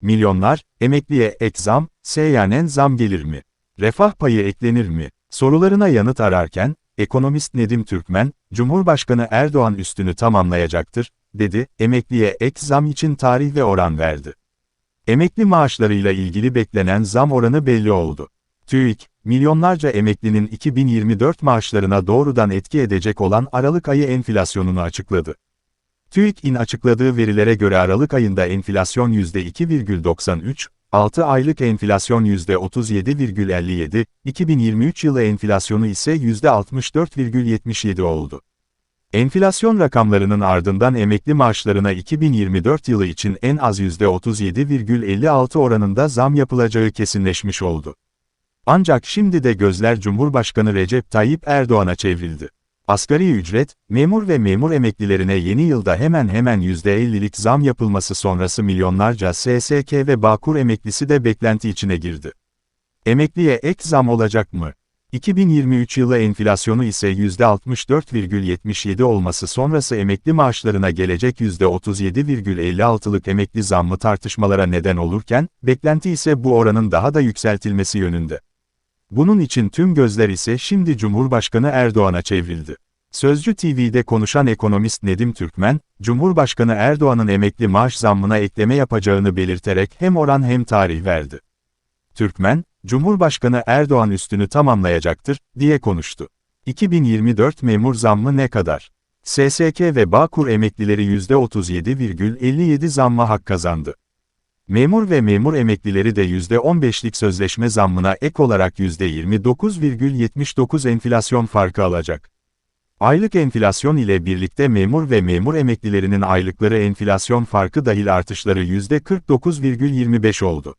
Milyonlar, emekliye ek zam, seyyanen zam gelir mi? Refah payı eklenir mi? Sorularına yanıt ararken, ekonomist Nedim Türkmen, Cumhurbaşkanı Erdoğan üstünü tamamlayacaktır, dedi, emekliye ek zam için tarih ve oran verdi. Emekli maaşlarıyla ilgili beklenen zam oranı belli oldu. TÜİK, milyonlarca emeklinin 2024 maaşlarına doğrudan etki edecek olan Aralık ayı enflasyonunu açıkladı. TÜİK'in açıkladığı verilere göre Aralık ayında enflasyon %2,93, 6 aylık enflasyon %37,57, 2023 yılı enflasyonu ise %64,77 oldu. Enflasyon rakamlarının ardından emekli maaşlarına 2024 yılı için en az %37,56 oranında zam yapılacağı kesinleşmiş oldu. Ancak şimdi de gözler Cumhurbaşkanı Recep Tayyip Erdoğan'a çevrildi. Asgari ücret, memur ve memur emeklilerine yeni yılda hemen hemen %50'lik zam yapılması sonrası milyonlarca SSK ve Bağkur emeklisi de beklenti içine girdi. Emekliye ek zam olacak mı? 2023 yılı enflasyonu ise %64,77 olması sonrası emekli maaşlarına gelecek %37,56'lık emekli zammı tartışmalara neden olurken, beklenti ise bu oranın daha da yükseltilmesi yönünde. Bunun için tüm gözler ise şimdi Cumhurbaşkanı Erdoğan'a çevrildi. Sözcü TV'de konuşan ekonomist Nedim Türkmen, Cumhurbaşkanı Erdoğan'ın emekli maaş zammına ekleme yapacağını belirterek hem oran hem tarih verdi. Türkmen, Cumhurbaşkanı Erdoğan üstünü tamamlayacaktır, diye konuştu. 2024 memur zammı ne kadar? SSK ve Bağkur emeklileri %37,57 zamma hak kazandı. Memur ve memur emeklileri de %15'lik sözleşme zammına ek olarak %29,79 enflasyon farkı alacak. Aylık enflasyon ile birlikte memur ve memur emeklilerinin aylıkları enflasyon farkı dahil artışları %49,25 oldu.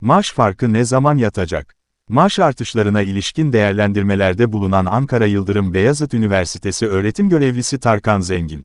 Maaş farkı ne zaman yatacak? Maaş artışlarına ilişkin değerlendirmelerde bulunan Ankara Yıldırım Beyazıt Üniversitesi öğretim görevlisi Tarkan Zengin.